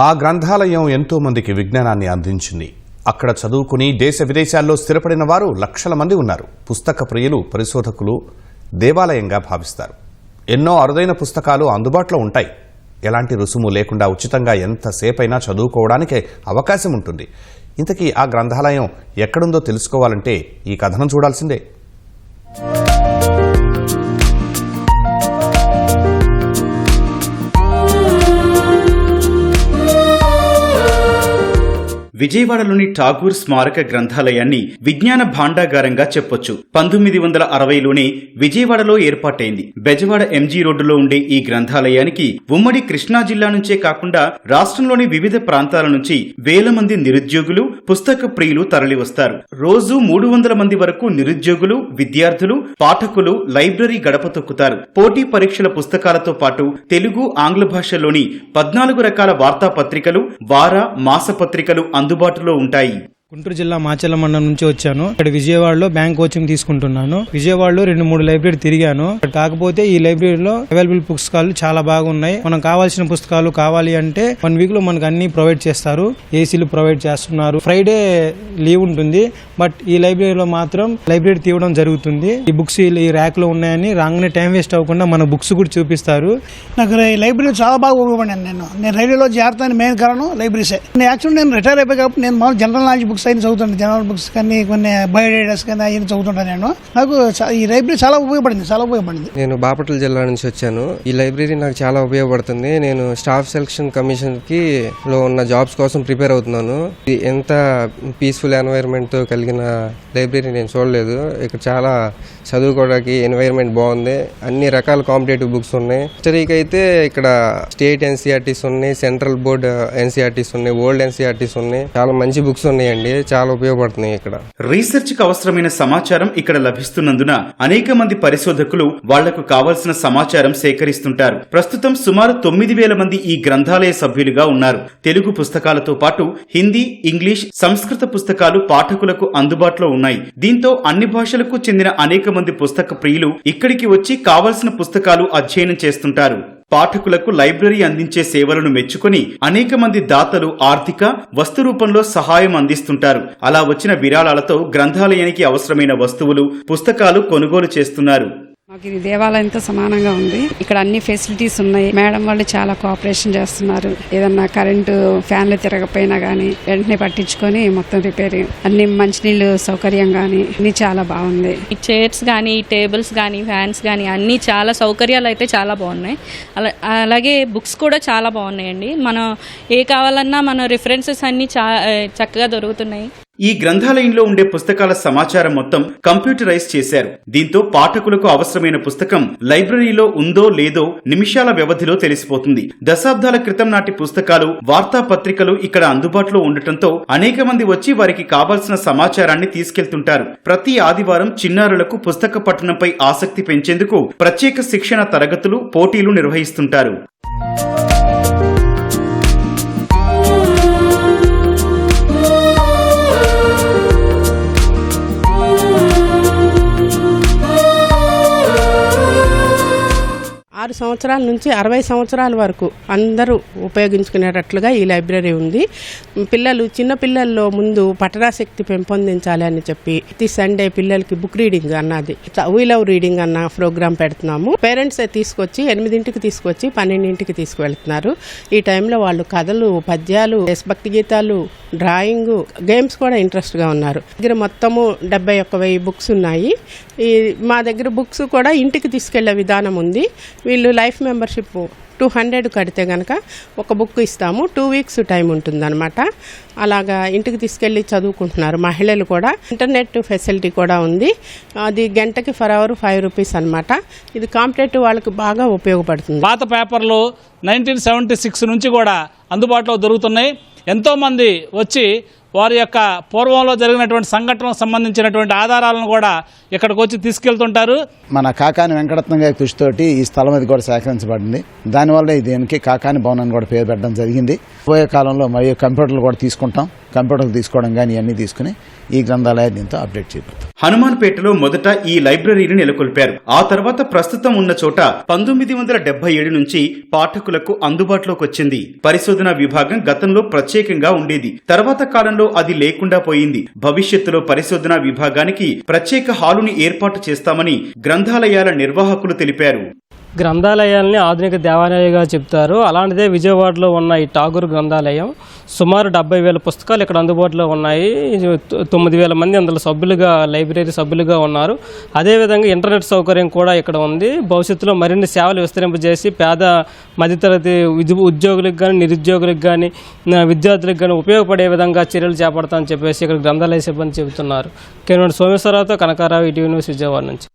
ఆ గ్రంథాలయం ఎంతో మందికి విజ్ఞానాన్ని అందించింది. అక్కడ చదువుకుని దేశ విదేశాల్లో స్థిరపడిన వారు లక్షల మంది ఉన్నారు. పుస్తక ప్రియులు పరిశోధకులు దేవాలయంగా భావిస్తారు. ఎన్నో అరుదైన పుస్తకాలు అందుబాటులో ఉంటాయి. ఎలాంటి రుసుము లేకుండా ఉచితంగా ఎంతసేపైనా చదువుకోవడానికి అవకాశం ఉంటుంది. ఇంతకీ ఆ గ్రంథాలయం ఎక్కడుందో తెలుసుకోవాలంటే ఈ కథనం చూడాల్సిందే. విజయవాడలోని ఠాగూర్ స్మారక గ్రంథాలయాన్ని విజ్ఞాన భాండాగారంగా చెప్పొచ్చు. పంతొమ్మిది వందల అరవైలోనే విజయవాడలో ఏర్పాటైంది. బెజవాడ ఎంజీ రోడ్డులో ఉండే ఈ గ్రంథాలయానికి ఉమ్మడి కృష్ణా జిల్లా నుంచే కాకుండా రాష్ట్రంలోని వివిధ ప్రాంతాల నుంచి వేల మంది నిరుద్యోగులు పుస్తక ప్రియులు తరలివస్తారు. రోజు మూడు వందల మంది వరకు నిరుద్యోగులు విద్యార్థులు పాఠకులు లైబ్రరీ గడప తొక్కుతారు. పోటీ పరీక్షల పుస్తకాలతో పాటు తెలుగు ఆంగ్ల భాషలోని పద్నాలుగు రకాల వార్తాపత్రికలు వార మాసపత్రికలు అందుబాటులో ఉంటాయి. గుంటూరు జిల్లా మాచర్ల మండలం నుంచి వచ్చాను. ఇక్కడ విజయవాడలో బ్యాంక్ కోచింగ్ తీసుకుంటున్నాను. విజయవాడలో రెండు మూడు లైబ్రరీ తిరిగాను. కాకపోతే ఈ లైబ్రరీలో అవైలబుల్ పుస్తకాలు చాలా బాగున్నాయి. మనం కావాల్సిన పుస్తకాలు కావాలి అంటే వన్ వీక్లో మనకు అన్ని ప్రొవైడ్ చేస్తారు. ఏసీలు ప్రొవైడ్ చేస్తున్నారు. ఫ్రైడే లీవ్ ఉంటుంది. బట్ ఈ లైబ్రరీలో మాత్రం లైబ్రరీ తీయడం జరుగుతుంది. ఈ బుక్స్ ఈ ర్యాక్లో ఉన్నాయని రాగానే టైం వేస్ట్ అవ్వకుండా మన బుక్స్ కూడా చూపిస్తారు. నాకు ఈ లైబ్రరీ చాలా బాగా ఉపయోగపడింది. నేను నేను రైల్వేలో చేరతాను మెయిన్ కారణం లైబ్రరీసే. నేను యాక్చువల్ నేను రిటైర్ అయిపోయి కాబట్టి నేను జనరల్ నాలెడ్జ్ బుక్స్ అయిన చదువుతుంటాను. జనరల్ బుక్స్ కానీ కొన్ని బయోడేటాస్ కానీ అవి చదువుతుంటాను నేను. నాకు ఈ లైబ్రరీ చాలా ఉపయోగపడింది చాలా ఉపయోగపడింది. నేను బాపట్ల జిల్లా నుంచి వచ్చాను. ఈ లైబ్రరీ నాకు చాలా ఉపయోగపడుతుంది. నేను స్టాఫ్ సెలక్షన్ కమిషన్కి లో ఉన్న జాబ్స్ కోసం ప్రిపేర్ అవుతున్నాను. ఇది ఎంత పీస్ఫుల్ ఎన్వైరన్మెంట్తో కలిగిన లైబ్రరీ నేను చూడలేదు. ఇక్కడ చాలా చదువుకోవడానికి ఎన్వైరన్మెంట్ బాగుంది. అన్ని రకాల కాంపిటేటివ్ బుక్స్ ఉన్నాయి. హిస్టరీకి అయితే ఇక్కడ స్టేట్ ఎన్సీఆర్టీస్ ఉన్నాయి సెంట్రల్ బోర్డ్ ఎన్సీఆర్టీస్ ఉన్నాయి ఓల్డ్ ఎన్సీఆర్టీస్ ఉన్నాయి. చాలా మంచి బుక్స్ ఉన్నాయండి. చాలా ఉపయోగపడుతున్నాయి ఇక్కడ. రీసెర్చ్కు అవసరమైన సమాచారం ఇక్కడ లభిస్తున్నందున అనేక మంది పరిశోధకులు వాళ్ళకు కావలసిన సమాచారం సేకరిస్తుంటారు. ప్రస్తుతం సుమారు తొమ్మిది వేల మంది ఈ గ్రంథాలయ సభ్యులుగా ఉన్నారు. తెలుగు పుస్తకాలతో పాటు హిందీ ఇంగ్లీష్ సంస్కృత పుస్తకాలు పాఠకులకు అందుబాటులో ఉన్నాయి. దీంతో అన్ని భాషలకు చెందిన అనేక మంది పుస్తక ప్రియులు ఇక్కడికి వచ్చి కావలసిన పుస్తకాలు అధ్యయనం చేస్తుంటారు. పాఠకులకు లైబ్రరీ అందించే సేవలను మెచ్చుకొని అనేక మంది దాతలు ఆర్థిక వస్తు రూపంలో సహాయం అందిస్తుంటారు. అలా వచ్చిన విరాళాలతో గ్రంథాలయానికి అవసరమైన వస్తువులు పుస్తకాలు కొనుగోలు చేస్తున్నారు. మాకు ఇది దేవాలయంతో సమానంగా ఉంది. ఇక్కడ అన్ని ఫెసిలిటీస్ ఉన్నాయి. మేడం వాళ్ళు చాలా కోఆపరేషన్ చేస్తున్నారు. ఏదన్నా కరెంటు ఫ్యాన్లు తిరగపోయినా కానీ వెంటనే పట్టించుకొని మొత్తం రిపేరింగ్ అన్ని మంచినీళ్ళు సౌకర్యం కానీ అన్ని చాలా బాగుంది. ఈ చైర్స్ కానీ టేబుల్స్ కానీ ఫ్యాన్స్ కానీ అన్ని చాలా సౌకర్యాలు అయితే చాలా బాగున్నాయి. అలా అలాగే బుక్స్ కూడా చాలా బాగున్నాయండి. మనం ఏ కావాలన్నా మన రిఫరెన్సెస్ అన్నీ చా చక్కగా దొరుకుతున్నాయి. ఈ గ్రంథాలయంలో ఉండే పుస్తకాల సమాచారం మొత్తం కంప్యూటరైజ్ చేశారు. దీంతో పాఠకులకు అవసరమైన పుస్తకం లైబ్రరీలో ఉందో లేదో నిమిషాల వ్యవధిలో తెలిసిపోతుంది. దశాబ్దాల క్రితం నాటి పుస్తకాలు వార్తాపత్రికలు ఇక్కడ అందుబాటులో ఉండటంతో అనేక మంది వచ్చి వారికి కావాల్సిన సమాచారాన్ని తీసుకెళ్తుంటారు. ప్రతి ఆదివారం చిన్నారులకు పుస్తక పఠనంపై ఆసక్తి పెంచేందుకు ప్రత్యేక శిక్షణ తరగతులు పోటీలు నిర్వహిస్తుంటారు. సంవత్సరాల నుంచి అరవై సంవత్సరాల వరకు అందరూ ఉపయోగించుకునేటట్లుగా ఈ లైబ్రరీ ఉంది. పిల్లలు చిన్న పిల్లల్లో ముందు పఠనాశక్తి పెంపొందించాలి అని చెప్పి ప్రతి సండే పిల్లలకి బుక్ రీడింగ్ అన్నది. వీ లవ్ రీడింగ్ అన్న ప్రోగ్రామ్ పెడుతున్నాము. పేరెంట్స్ తీసుకొచ్చి ఎనిమిదింటికి తీసుకొచ్చి పన్నెండింటికి తీసుకువెళ్తున్నారు. ఈ టైంలో వాళ్ళు కథలు పద్యాలు దేశభక్తి గీతాలు డ్రాయింగ్ గేమ్స్ కూడా ఇంట్రెస్ట్గా ఉన్నారు. దగ్గర మొత్తము డెబ్బై ఒక్క వెయ్యి బుక్స్ ఉన్నాయి. ఈ మా దగ్గర బుక్స్ కూడా ఇంటికి తీసుకెళ్ళే విధానం ఉంది. వీళ్ళు లైఫ్ మెంబర్షిప్ టూ హండ్రెడ్ కడితే కనుక ఒక బుక్ ఇస్తాము. టూ వీక్స్ టైం ఉంటుందన్నమాట. అలాగా ఇంటికి తీసుకెళ్ళి చదువుకుంటున్నారు మహిళలు కూడా. ఇంటర్నెట్ ఫెసిలిటీ కూడా ఉంది. అది గంటకి ఫర్ అవర్ ఫైవ్ రూపీస్ అనమాట ఇది కాంపిటేటివ్ వాళ్ళకి బాగా ఉపయోగపడుతుంది. పాత పేపర్లు నైన్టీన్ సెవెంటీ సిక్స్ నుంచి కూడా అందుబాటులో దొరుకుతున్నాయి. ఎంతోమంది వచ్చి వారి యొక్క పూర్వంలో జరిగినటువంటి సంఘటనలకు సంబంధించినటువంటి ఆధారాలను కూడా ఇక్కడికి వచ్చి తీసుకెళ్తుంటారు. మన కాకాని వెంకటరత్నం గారి కృషితోటి ఈ స్థలం అది కూడా సేకరించబడింది. దానివల్ల దీనికి కాకాని భవనాన్ని కూడా పేరు పెట్టడం జరిగింది. పోయే కాలంలో మరియు కంప్యూటర్లు కూడా తీసుకుంటాం. కంప్యూటర్లు తీసుకోవడం కానీ ఇవన్నీ తీసుకుని ఈ గ్రంథాలయాన్ని దీంతో అప్డేట్ చేయబడతాం హనుమాన్పేటలో మొదట ఈ లైబ్రరీని నెలకొల్పారు. ఆ తర్వాత ప్రస్తుతం ఉన్న చోట పంతొమ్మిది వందల డెబ్బై ఏడు నుంచి పాఠకులకు అందుబాటులోకి వచ్చింది. పరిశోధన విభాగం గతంలో ప్రత్యేకంగా ఉండేది. తర్వాత కాలంలో అది లేకుండా పోయింది. భవిష్యత్తులో పరిశోధన విభాగానికి ప్రత్యేక హాలుని ఏర్పాటు చేస్తామని గ్రంథాలయాల నిర్వాహకులు తెలిపారు. గ్రంథాలయాల్ని ఆధునిక దేవాలయాలుగా చెప్తారు. అలాంటిదే విజయవాడలో ఉన్న ఈ ఠాగూర్ గ్రంథాలయం. సుమారు డెబ్బై వేల పుస్తకాలు ఇక్కడ అందుబాటులో ఉన్నాయి. తొమ్మిది వేల మంది అందులో సభ్యులుగా లైబ్రరీ సభ్యులుగా ఉన్నారు. అదేవిధంగా ఇంటర్నెట్ సౌకర్యం కూడా ఇక్కడ ఉంది. భవిష్యత్తులో మరిన్ని సేవలు విస్తరింపజేసి పేద మధ్యతరగతి ఉద్యోగులకు కానీ నిరుద్యోగులకు కానీ విద్యార్థులకు కానీ ఉపయోగపడే విధంగా చర్యలు చేపడతామని చెప్పేసి ఇక్కడ గ్రంథాలయ సిబ్బంది చెబుతున్నారు. కేవలం సోమేశ్వరరావుతో కనకారావు ఇటీవీ న్యూస్ విజయవాడ నుంచి.